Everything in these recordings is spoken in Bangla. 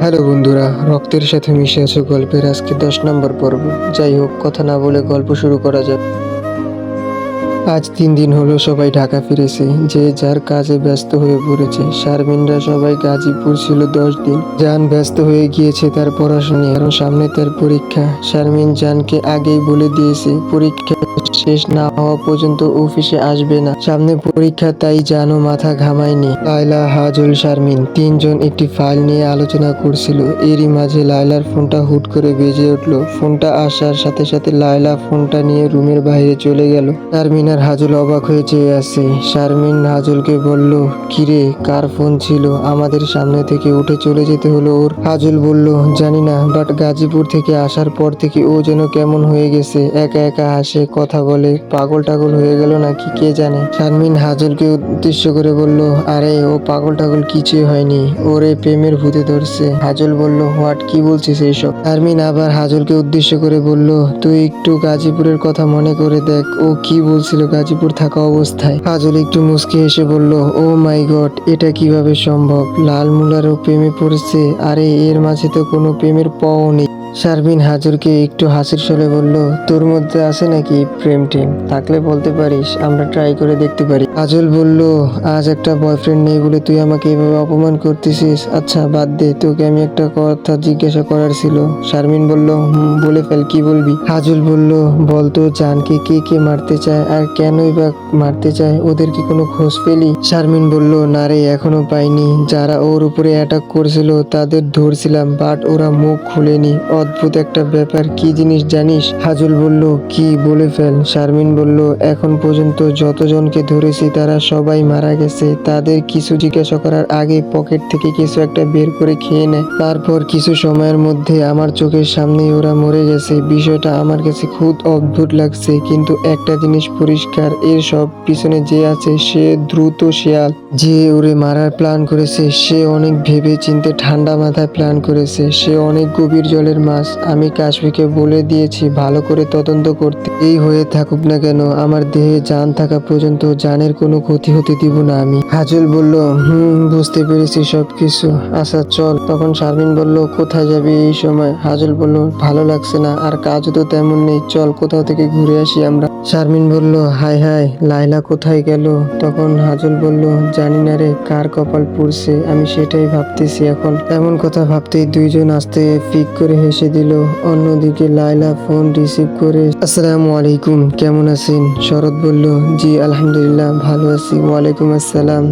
হ্যালো বন্ধুরা, রক্তের সাথে মিশে আছে গল্পের আজকে দশ নম্বর পর্ব। যাই হোক, কথা না বলে গল্প শুরু করা যাক। আজ তিন দিন হলো সবাই ঢাকা ফিরেছে, যে যার কাজে ব্যস্ত হয়ে পড়েছে। শারমিনরা সবাই গাজীপুর ছিল দশ দিন। জান ব্যস্ত হয়ে গিয়েছে তার পড়াশোনা কারণ সামনে তার পরীক্ষা। শারমিন জানকে আগেই বলে দিয়েছে, পরীক্ষা শেষ না হওয়া পর্যন্ত অফিসে আসবে না। সামনে পরীক্ষা, তাই জানো মাথা ঘামায়নি। লাইলা হাজুল শারমিন তিনজন একটি ফাইল নিয়ে আলোচনা করছিল। এরই মাঝে লাইলার ফোনটা হুট করে বেজে উঠল। ফোনটা আসার সাথে সাথে লাইলা ফোনটা নিয়ে রুমের বাইরে চলে গেল। শারমিন আর হাজুল অবাক হয়ে চেয়ে আছে। শারমিন হাজুলকে বলল, কিরে, কার ফোন ছিল? আমাদের সামনে থেকে উঠে চলে যেতে হলো ওর। হাজুল বলল, জানি না বাট গাজীপুর থেকে আসার পর থেকে ও যেন কেমন হয়ে গেছে। একা একা হাসে কথা বলে পাগল টাগল হয়ে গেল নাকি কে জানে? শারমিন হাজুলকে উদ্দেশ্য করে বলল, আরে, ও পাগল টাগল কিছুই হয়নি, ওরে প্রেমের ভূতে ধরছে। হাজল বলল, হোয়াট, কি বলছিস এইসব? শারমিন আবার হাজুলকে উদ্দেশ্য করে বলল, তুই একটু গাজীপুরের কথা মনে করে দেখ, ও কি বলছিল গাজীপুর থাকা অবস্থায়? হাজল একটু মুসকে এসে বলল, ও মাই গড, এটা কীভাবে সম্ভব? লাল মুলারও প্রেমে পড়েছে, আরে, এর মাঝে তো কোনো প্রেমের পও নেই। শারমিন হাজুরকে একটু হাসির সরে বলল, তোর মধ্যে আছে নাকি প্রেম টেম? থাকলে বলতে পারিস, আমরা ট্রাই করে দেখতে পারি। হাজুল বলল, আজ একটা বয়ফ্রেন্ড নেই বলে তুই আমাকে এভাবে অপমান করতেছিস। আচ্ছা বাদ দে, তোকে আমি একটা কথা জিজ্ঞাসা করার ছিল। শারমিন বলল, হুম, বলে ফেল, কি বলবি? হাজুল বলল বলতো জানকে কে কে মারতে চায় আর কেনই বা মারতে চায়, ওদের কি কোনো খোঁজ পেলি? শারমিন বলল, না রে, এখনও পাইনি। যারা ওর উপরে অ্যাটাক করছিল, তাদের ধরছিলাম বাট ওরা মুখ খুলেনি। অদ্ভুত একটা ব্যাপার, কি জিনিস জানিস? হাজুল বলল, কি, বলে ফেল। শারমিন বলল, এখন পর্যন্ত যতজনকে ধরেছি তারা সবাই মারা গেছে। তাদের কিছু জিজ্ঞাসা করার আগে পকেট থেকে কিছু একটা বের করে খেয়ে নেয়। তারপর কিছু সময়ের মধ্যে আমার চোখের সামনে ওরা মরে গেছে। বিষয়টা আমার কাছে খুব অদ্ভুত লাগছে, কিন্তু একটা জিনিস পরিষ্কার, এর সব পিছনে যে আছে সে দ্রুত শেয়াল। যে ওরে মারার প্ল্যান করেছে, সে অনেক ভেবে চিনতে ঠান্ডা মাথায় প্ল্যান করেছে। সে অনেক গভীর জলের মাছ। আমি কাশ্মীরকে বলে দিয়েছি, ভালো করে তদন্ত করতে। এই হয়ে থাকুক না কেন, আমার দেহে জান থাকা পর্যন্ত জানের কোনো ক্ষতি হতে দিব না আমি। হাজল বলল, হুম, বুঝতে পেরেছি সবকিছু। আচ্ছা চল। তখন শারমিন বলল, কোথায় যাবি এই সময়? হাজুল বলল, ভালো লাগছে না, আর কাজও তো তেমন নেই। চল, কোথাও থেকে ঘুরে আসি আমরা। শারমিন বলল, হাই হাই লাইলা কোথায় গেল? তখন হাজল বলল, জানি না রে, কার কপাল পুড়ছে, আমি সেটাই ভাবতেছি এখন। এমন কথা ভাবতেই দুইজন আসতে ফিক করে হেসে দিল। অন্যদিকে লাইলা ফোন রিসিভ করে, আসসালামু আলাইকুম, কেমন আছেন? শরৎ বলল, জি, আলহামদুলিল্লাহ ভালো আছি, ওয়ালাইকুম আসসালাম।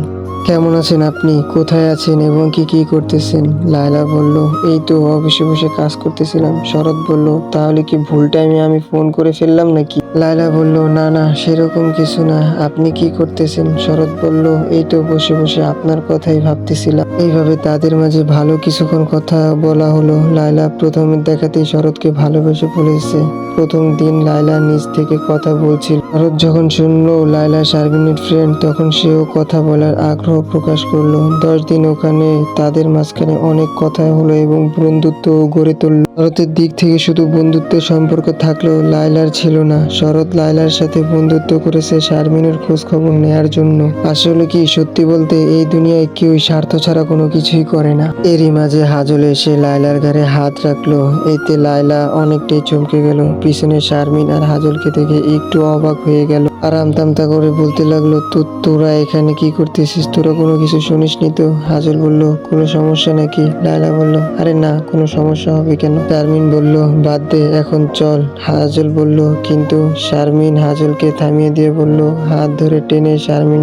কেমন আছেন আপনি? কোথায় আছেন এবং কি কি করতেছেন? লায়লা বলল, এই তো, অফিসে বসে কাজ করতেছিলাম। শরৎ বলল, তাহলে কি ভুল টাইমে আমি ফোন করে ফেললাম নাকি? লায়লা বলল, না না, সেরকম কিছু না। আপনি কি করতেছেন? শরৎ বলল, এই তো বসে বসে আপনার কথাই ভাবতেছিলাম। এইভাবে তাদের মাঝে ভালো কিছুক্ষণ কথা বলা হলো। লায়লা প্রথমে দেখাতেই শরৎকে ভালোবেসে বলেছে। প্রথম দিন লায়লা নিজ থেকে কথা বলছিল। শরৎ যখন শুনলো লায়লা শারমিনের ফ্রেন্ড তখন সেও কথা বলার আগ্রহ প্রকাশ করল। দশ দিন ওখানে তাদের মাঝখানে অনেক কথা হলো এবং বন্ধুত্ব গড়ে তুললো। শরতের দিক থেকে শুধু বন্ধুত্বের সম্পর্ক থাকলেও লায়লার ছিল না। শরৎ লায়লার সাথে বন্ধুত্ব করেছে শারমিনের খোঁজ খবর নেয়ার জন্য। আসলে কি সত্যি বলতে এই দুনিয়ায় কেউ স্বার্থ ছাড়া কোনো কিছুই করে না। এরই মাঝে হাজল এসে লায়লার ঘাড়ে হাত রাখল। এতে লায়লা অনেকটাই চমকে গেল। পিছনে শারমিন আর হাজলকে দেখে একটু অবাক হয়ে গেল। আর আমতামতা করে বলতে লাগল, তো তোরা এখানে কি করতেছিস? তোরা কোনো কিছু শুনিসনি তো? হাজল বলল, কোনো সমস্যা নাকি? লায়লা বলল, আরে না, কোনো সমস্যা হবে কেন? শারমিন বলল, বাদ দে, এখন চল। হাজল বলল, কিন্তু শারমিন হাজলকে থামিয়ে দিয়ে বলল, হাত ধরে টেনে শারমিন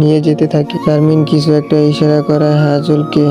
নিয়ে যেতে থাকে। শারমিন কিছু একটা ইশারা করায় হাজলকে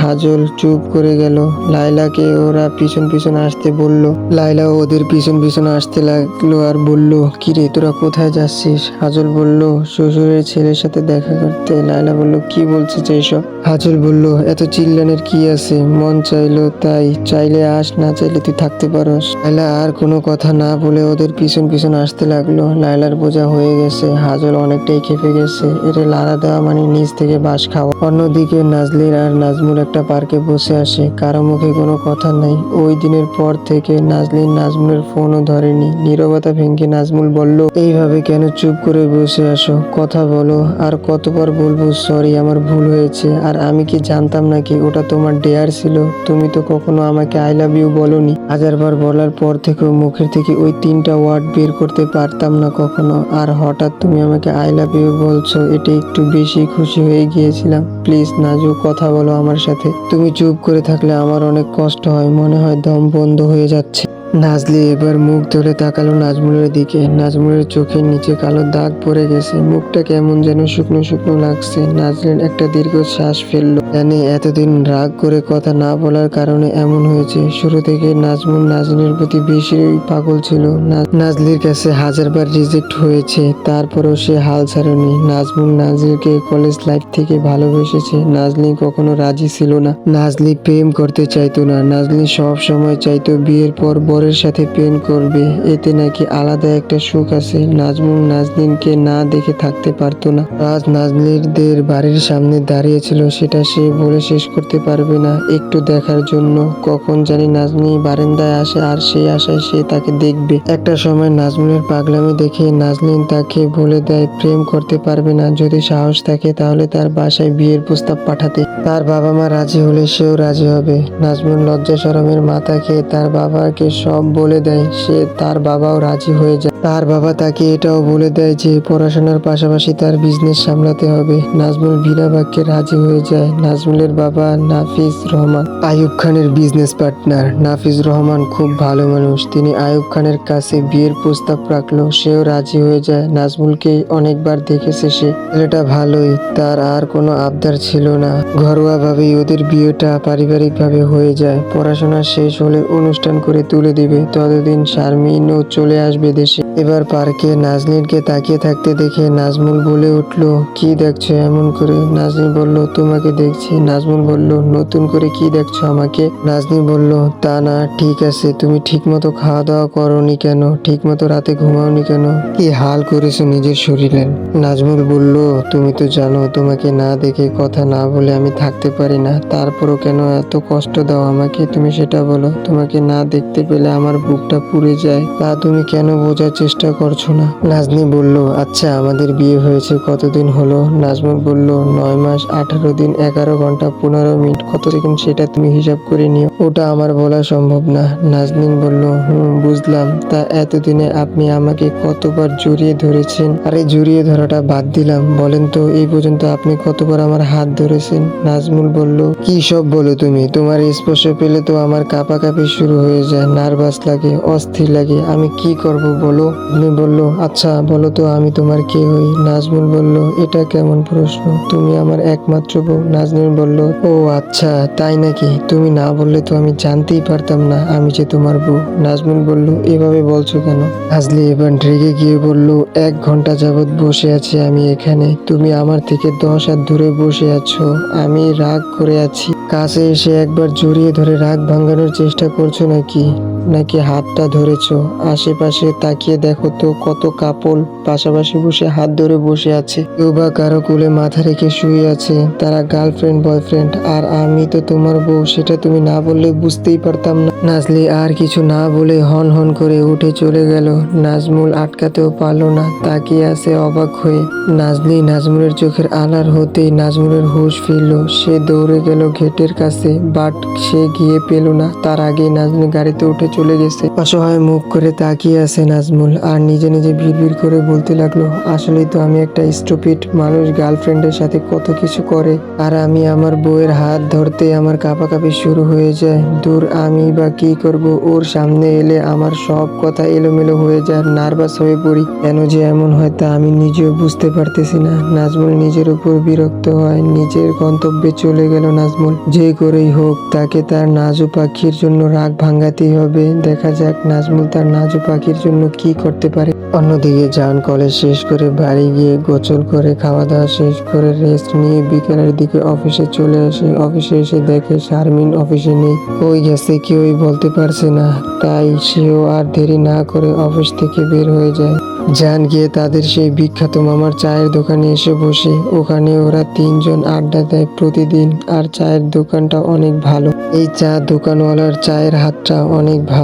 হাজল চুপ করে গেল। লাইলাকে ওরা পিছন পিছন আসতে বলল। লাইলা ওদের পিছন পিছন আসতে লাগল আর বলল, কিরে, তোরা কোথায় যাচ্ছিস? হাজল বলল, শ্বশুরের ছেলের সাথে দেখা করতে। লাইলা বলল, কি বলছিস এইসব? হাজল বলল, এত চিল্লানের কি আছে? মন চাইলো তাই। চাইলে আস, না চাইলে তুই থাকতে পারস। লাইলা আর কোনো কথা না বলে ওদের পিছন পিছন আসতে লাগল। লাইলার বোঝা হয়ে গেছে, হাজল অনেকটাই খেপে গেছে। এটা লাড়া দেওয়া মানে নিজ থেকে বাস খাওয়া। অন্যদিকে নাজলির আর নাজমুল একটা পার্কে বসে আসে। কারও মুখে কোনো কথা নাই। ওই দিনের পর থেকে নাজলিন নাজমুলের ফোনও ধরেনি। নীরবতা ভেঙে নাজমুল বলল, এইভাবে কেন চুপ করে বসে আসো? কথা বলো। আর কতবার বলব, সরি, আমার ভুল হয়েছে। আর আমি কি জানতাম নাকি? ওটা তোমার ডেয়ার ছিল। তুমি তো কখনো আমাকে আই লাভ ইউ বলনি। হাজারবার বলার পর থেকেও মুখের থেকে ওই তিনটা ওয়ার্ড বের করতে পারতাম না কখনো। আর হঠাৎ তুমি আমাকে আই লাভ ইউ বলছো, এটা একটু বেশি খুশি হয়ে গিয়েছিলাম। প্লিজ, নাজু, কথা বলো আমার সাথে। তুমি চুপ করে থাকলে আমার অনেক কষ্ট হয়, মনে হয় দম বন্ধ হয়ে যাচ্ছে। নাজলি এবার মুখ ধরে তাকালো নাজমুলের দিকে। নাজমুলের চোখের নিচে কালো দাগ পড়ে গেছে। মুখটা কেমন যেন শুকনো শুকনো লাগছে। নাজলিন একটা দীর্ঘ শ্বাস ফেলল। জানে এতদিন রাগ করে কথা না বলার কারণে এমন হয়েছে। শুরু থেকে নাজমুল নাজলিনের প্রতি বেশি পাগল ছিল। নাজলির কাছে হাজারবার রিজেক্ট হয়েছে, তারপরেও সে হাল ছাড়েনি। নাজমুল নাজলিকে কলেজ লাইফ থেকে ভালোবেসেছে। নাজলি কখনো রাজি ছিল না। নাজলি প্রেম করতে চাইতো না। নাজলি সব সময় চাইতো বিয়ের পর বরের সাথে প্রেম করবে। এতে নাকি আলাদা একটা সুখ আছে। নাজমুল নাজলিনকে না দেখে থাকতে পারতো না। আজ নাজলিরদের বাড়ির সামনে দাঁড়িয়েছিল সেটা সে বলে শেষ করতে পারবে না। একটু দেখার জন্য কখন জানি নাজনি বারান্দায় আসে আর সেই আশায় সে তাকে দেখবে। একটা সময় নাজমুলের পাগলামি দেখে নাজলিন তাকে বলে দেয়, প্রেম করতে পারবে না। যদি সাহস থাকে তাহলে তার বাসায় বিয়ের প্রস্তাব পাঠাতে। তার বাবা মা রাজি হলে সেও রাজি হবে। নাজমুল লজ্জা শরমের মাথা খেয়ে তার বাবাকে সব বলে দেয়, সে তার বাবাও রাজি হয়ে যায়। তার বাবা তাকে এটাও বলে দেয় যে পড়াশোনার পাশাপাশি তার বিজনেস সামলাতে হবে। নাজমুল বিনা বাক্যে রাজি হয়ে যায়। নাজমুলের বাবা নাফিস রহমান। আয়ুব খানের বিজনেস পার্টনার নাফিস রহমান খুব ভালো মানুষ। তিনি আয়ুব খানের কাছে বিয়ের প্রস্তাব রাখল। সেও রাজি হয়ে যায়। নাজমুলকে অনেকবার দেখেছে সে। ছেলেটা ভালোই। তার আর কোনো আবদার ছিল না। ঘরোয়া ভাবেই ওদের বিয়েটা পারিবারিক ভাবে হয়ে যায়। পড়াশোনা শেষ হলে অনুষ্ঠান করে তুলে দিবে। ততদিন শারমিনও চলে আসবে দেশে। এবার পার্কে নাজনীনকে তাকিয়ে থাকতে দেখে নাজমুল বলে উঠল, কি দেখছ এমন করে? নাজনীন বলল, তোমাকে দেখছি। নাজমুল বলল, নতুন করে কি দেখছ আমাকে? নাজনীন বলল, তা না, ঠিক আছে, তুমি ঠিক মতো খাওয়া দাওয়া করনি কেন? ঠিক মতো রাতে ঘুমাওনি কেন? কি হাল করেছ নিজের শরীরের নাজমুল বলল, তুমি তো জানো, তোমাকে না দেখে কথা না বলে আমি থাকতে পারি না। তারপরও কেন এত কষ্ট দাও আমাকে? তুমি সেটা বলো। তোমাকে না দেখতে পেলে আমার বুকটা পুড়ে যায়। তা তুমি কেন বোঝার চেষ্টা করছ না? নাজনি বলল আচ্ছা আমাদের বিয়ে হয়েছে কতদিন হলো? নাজমুল বলল, নয় মাস, আঠারো দিন, এগারো ঘণ্টা, পনেরো মিনিট। কত সেকেন্ড সেটা তুমি হিসাব করে নিও। ওটা আমার বলা সম্ভব না। নাজনীন বলল, হুম, বুঝলাম। তা এতদিনে আপনি আমাকে কতবার জড়িয়ে ধরেছেন? আরে, জড়িয়ে ধরাটা বাদ দিলাম। বলেন তো, এই পর্যন্ত আপনি কতবার আমার হাত ধরেছেন? নাজমুল বলল, কি সব বলো তুমি? তোমার স্পর্শ পেলে তো আমার কাঁপাকাঁপি শুরু হয়ে যায়। নার্ভাস লাগে, অস্থির লাগে। আমি কি করব বলো? আপনি বলল আচ্ছা বলো তো আমি তোমার কে হই? নাজমুল বলল, এটা কেমন প্রশ্ন? তুমি আমার একমাত্র বউ। নাজমুল বলল, ও আচ্ছা তাই নাকি? তুমি না বললে তো আমি জানতেই পারতাম না আমি যে তোমার বউ। নাজমুল বলল, এভাবে বলছো কেন? নাজলি এবার রেগে গিয়ে বলল, এক ঘণ্টা যাবৎ বসে আছি আমি এখানে। তুমি আমার থেকে দশ হাত দূরে বসে আছো। আমি রাগ করে আছি। কাছে এসে একবার জড়িয়ে ধরে রাগ ভাঙানোর চেষ্টা করছ নাকি? নাকি হাতটা ধরেছো? আশেপাশে তাকিয়ে দেখো তো কত কাপল। পাশাপাশি বসে হাত ধরে বসে আছে। কেউ বা কারও কোলে মাথা রেখে শুয়ে আছে। তারা গার্লফ্রেন্ড বয়ফ্রেন্ড আর আমি তো তোমার বউ, সেটা তুমি না বললে বুঝতেই পারতাম না। নাজলি আর কিছু না বলে হন হন করে উঠে চলে গেল। নাজমুল আটকাতেও পারল না। তাকিয়ে আছে অবাক হয়ে। নাজলি নাজমুলের চোখের আলার হতেই নাজমুলের হুশ ফিরল। সে দৌড়ে গেল গেটের কাছে বাট সে গিয়ে পেল না। তার আগে নাজমুল গাড়িতে উঠে চলে গেছে। অসহায় মুখ করে তাকিয়ে আছে নাজমুল আর নিজে নিজে ভিড় করে বলতে লাগল, আসলেই তো আমি একটা স্টুপিড মানুষ গার্লফ্রেন্ডের সাথে কত কিছু করে। আর আমি আমার বউয়ের হাত ধরতে আমার কাঁপাকাঁপি শুরু হয়ে যায়। দূর আমি বা কি করব? ওর সামনে এলে আমার সব কথা এলোমেলো হয়ে যায়, নার্ভাস হয়ে পড়ি। কেন যে এমন হয় তা আমি নিজেও বুঝতে পারতেছি না। নাজমুল নিজের উপর বিরক্ত হয়, নিজের গন্তব্যে চলে গেল নাজমুল। যে করেই হোক, তাকে তার নাজু পাখির জন্য রাগ ভাঙাতেই হবে। দেখা যাক নাজমুল তার নাজু পাখির জন্য কি করতে পারে। অন্যদিকে যান কলেজ শেষ করে বাড়ি গিয়ে গোসল করে খাওয়া দাওয়া শেষ করে রেস্ট নিয়ে বিকেলের দিকে অফিসে চলে আসে। অফিসে এসে দেখে শারমিন অফিসে নেই। ওই গেছে কেউই বলতে পারছে না, তাই সেও আর দেরি না করে অফিস থেকে বের হয়ে যায়। জান গিয়ে তাদের সেই বিখ্যাত মামার চায়ের দোকানে এসে বসে। ওখানে ওরা তিনজন আড্ডা দেয় প্রতিদিন, আর চায়ের দোকানটা অনেক ভালো। এই চা দোকানওয়ালার চায়ের হাতটা অনেক ভালো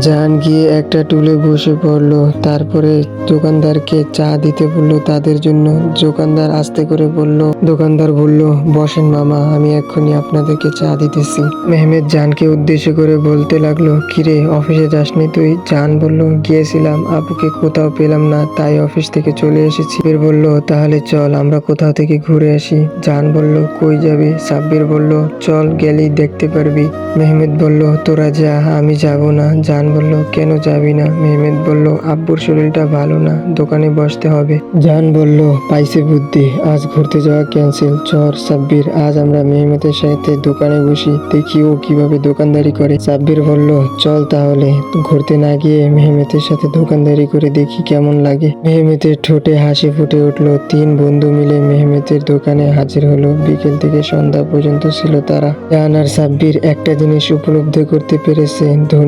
জান গিয়ে একটা টুলে বসে পড়ল। তারপরে দোকানদারকে চা দিতে বলল, তাদের জন্য। দোকানদার আস্তে করে বলল, দোকানদার বলল, বসেন মামা, আমি এক্ষুনি আপনাদেরকে চা দিতেছি। মেহমেদ জানকে উদ্দেশ্য করে বলতে লাগল, কিরে, অফিসে যাসনি তুই? জান বলল, গিয়েছিলাম, আপুকে কোথাও পেলাম না, তাই অফিস থেকে চলে এসেছি। বের বলল, তাহলে চল, আমরা কোথাও থেকে ঘুরে আসি। জান বলল, কই যাবি? সাব্বির বলল, চল গেলেই দেখতে পারবি। মেহমেদ বলল, তোরা যা, আমি যাব। না। জান বলল, কেন যাবি না? মেহমেদ বলল, আব্বুর শরীরটা ভালো না, দোকানে বসতে হবে। জান বলল, পাইছে বুদ্ধি, আজ ঘুরতে যাওয়া ক্যান্সেল। চর, সাব্বির, আজ আমরা মেহমেদের সাথে দোকানে বসি, দেখি ও কীভাবে দোকানদারি করে। সাব্বির বলল, চল তাহলে, ঘুরতে না গিয়ে মেহমেতের সাথে দোকানদারি করে দেখি কেমন লাগে। মেহমেতের ঠোঁটে হাসি ফুটে উঠল। তিন বন্ধু মিলে মেহমেতের দোকানে হাজির হলো। বিকেল থেকে সন্ধ্যা পর্যন্ত ছিল তারা। জান আর সাব্বির একটা জিনিস উপলব্ধি করতে পেরেছে।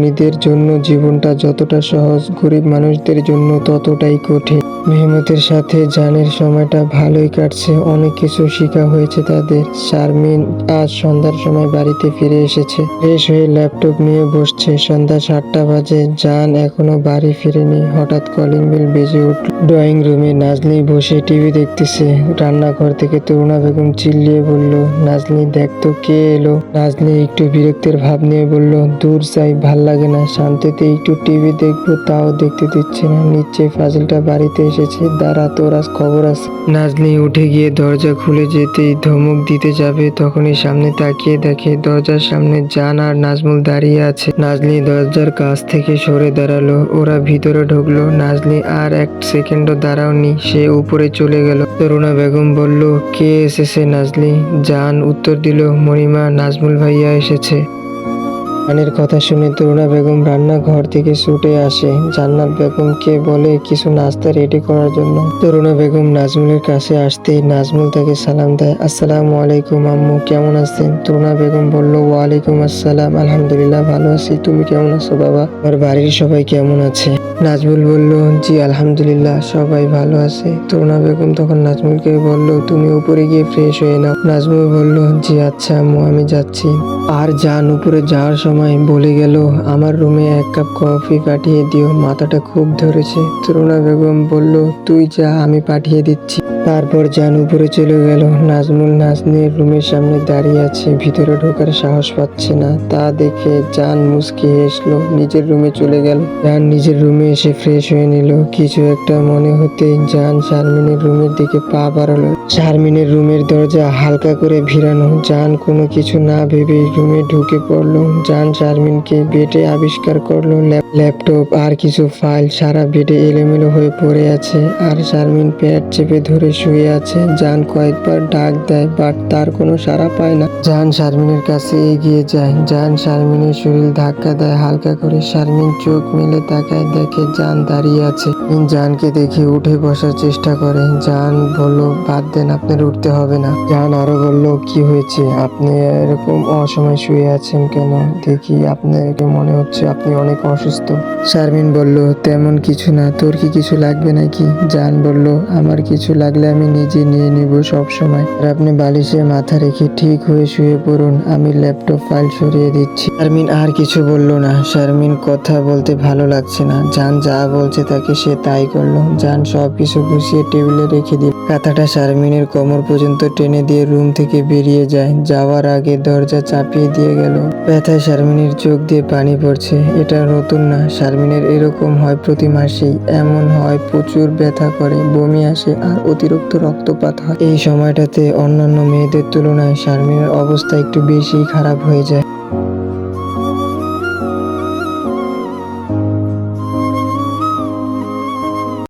ধনীদের জন্য জীবনটা যতটা সহজ, গরিব মানুষদের জন্য ততটাই কঠিন। মেহমতের সাথে জানের সময়টা ভালোই কাটছে। অনেক কিছু শেখা হয়েছে তাদের। শারমিন আজ সন্ধ্যার সময় বাড়িতে ফিরে এসেছে। ফ্রেশ হয়ে ল্যাপটপ নিয়ে বসছে। সন্ধ্যা সাতটা বাজে। জান এখনও বাড়ি ফিরেনি। হঠাৎ কলিং বেল বেজে উঠল। ড্রয়িং রুমে নাজনি বসে টিভি দেখতেছে। রান্নাঘর থেকে তরুণা বেগম চিল্লিয়ে বলল, নাজনি, দেখ তো কে এলো? নাজনি একটু বিরক্তের ভাব নিয়ে বলল, দূর যাই ভালো লাগে না। শান্তিতে একটু টিভি দেখব, তাও দেখতে দিচ্ছে না। নিচে ফাজিলটা বাড়িতে এসেছে। দাঁড়া, তোর আজ খবর আছে। নাজনি উঠে গিয়ে দরজা খুলে যেতেই ধমক দিতে যাবে, তখনই সামনে তাকিয়ে দেখে দরজার সামনে জান আর নাজমুল দাঁড়িয়ে আছে। নাজনি দরজার কাছ থেকে সরে দাঁড়াল। ওরা ভিতরে ঢুকলো। নাজনি আর এক সেকেন্ডও দাঁড়াওনি। সে উপরে চলে গেল। তরুণা বেগম বলল, কে এসেছে নাজলি জান উত্তর দিল, মণিমা, নাজমুল ভাইয়া এসেছে। জানের কথা শুনে তরুণা বেগম রান্নাঘর থেকে ছুটে আসে। জান্নাত বেগমকে বলে, কিছু নাস্তা রেডি করার জন্য। তরুণা বেগম নাজমুলের কাছে আসতে নাজমুল তাকে সালাম দেয়, আসসালামু আলাইকুম আম্মু, কেমন আছেন? তরুণা বেগম বলল, ওয়ালাইকুম আসসালাম, আলহামদুলিল্লাহ ভালো আছি। তুমি কেমন আছো বাবা? আর বাড়ির সবাই কেমন আছে? নাজমুল বলল, জি, আলহামদুলিল্লাহ, সবাই ভালো আছে। তরুণা বেগম তখন নাজমুলকে বলল, তুমি উপরে গিয়ে ফ্রেশ হয়ে নাও। নাজমুল বলল, জি আচ্ছা আম্মু, আমি যাচ্ছি। আর যান উপরে যাওয়ার সময় বলে গেল, আমার রুমে এক কাপ কফি পাঠিয়ে দিও, মাথাটা খুব ধরেছে। তরুণা বেগম বলল, তুই যা, আমি পাঠিয়ে দিচ্ছি। তারপর জান উপরে চলে গেল। নাজমুল নাজনীর রুমের সামনে দাঁড়িয়ে আছে, ভিতরে ঢোকার সাহস পাচ্ছে না। তা দেখে জান মুসকি এসলো নিজের রুমে চলে গেল। জান নিজের রুমে এসে ফ্রেশ হয়ে নিল। কিছু একটা মনে হতেই জান শারমিনের রুমের দিকে পা বাড়ালো। শারমিনের রুমের দরজা হালকা করে ভিড়ানো। জান কোনো কিছু না ভেবেই রুমে ঢুকে পড়ল। জান শারমিনকে বেডে আবিষ্কার করল, ল্যাপ- ল্যাপটপ আর কিছু ফাইল সারা বেডে এলোমেলো হয়ে পড়ে আছে। আর শারমিন পেট চেপে ধরে শুয়ে আছে। জান কয়েকবার ডাক দেয়, বাট তার কোনো সাড়া পায় না। জান শারমিনের কাছে এগিয়ে যায়। জান শারমিনের শরীর ধাক্কা দেয়, হালকা করে। শারমিন চোখ মেলে তাকায়, দেখে জান দাঁড়িয়ে আছে। জানকে দেখে উঠে বসার চেষ্টা করে। জান বলল, বাদ দেন, আপনার উঠতে হবে না। জান আরও বলল, কি হয়েছে? আপনি এরকম অসময় শুয়ে আছেন কেন? দেখি আপনাকে মনে হচ্ছে আপনি অনেক অসুস্থ। শারমিন বলল, তেমন কিছু না। তোর কি কিছু লাগবে নাকি? জান বলল, আমার কিছু লাগলে আমি নিজে নিয়ে নিব সব সময় আর আপনি বালিশে মাথা রেখে ঠিক হয়ে শুয়ে পড়ুন, আমি ল্যাপটপ ফাইল সরিয়ে দিচ্ছি। শারমিন আর কিছু বলল না। শারমিন কথা বলতে ভালো লাগছে না। জান যা বলছে তাকে সে তাই করল। জান সব কিছু গুছিয়ে টেবিলে রেখে দিল। কাঁথাটা শারমিনের কোমর পর্যন্ত টেনে দিয়ে রুম থেকে বেরিয়ে যায়। যাওয়ার আগে দরজা চাপিয়ে দিয়ে গেল। ব্যথায় শারমিনের চোখ দিয়ে পানি পড়ছে। এটা নতুন না। শারমিনের এরকম হয় প্রতি মাসেই। এমন হয় প্রচুর ব্যথা করে, বমি আসে আর অতিরিক্ত রক্তপাত হয়। এই সময়টাতে অন্যান্য মেয়েদের তুলনায় শারমিনের অবস্থা একটু বেশি খারাপ হয়ে যায়।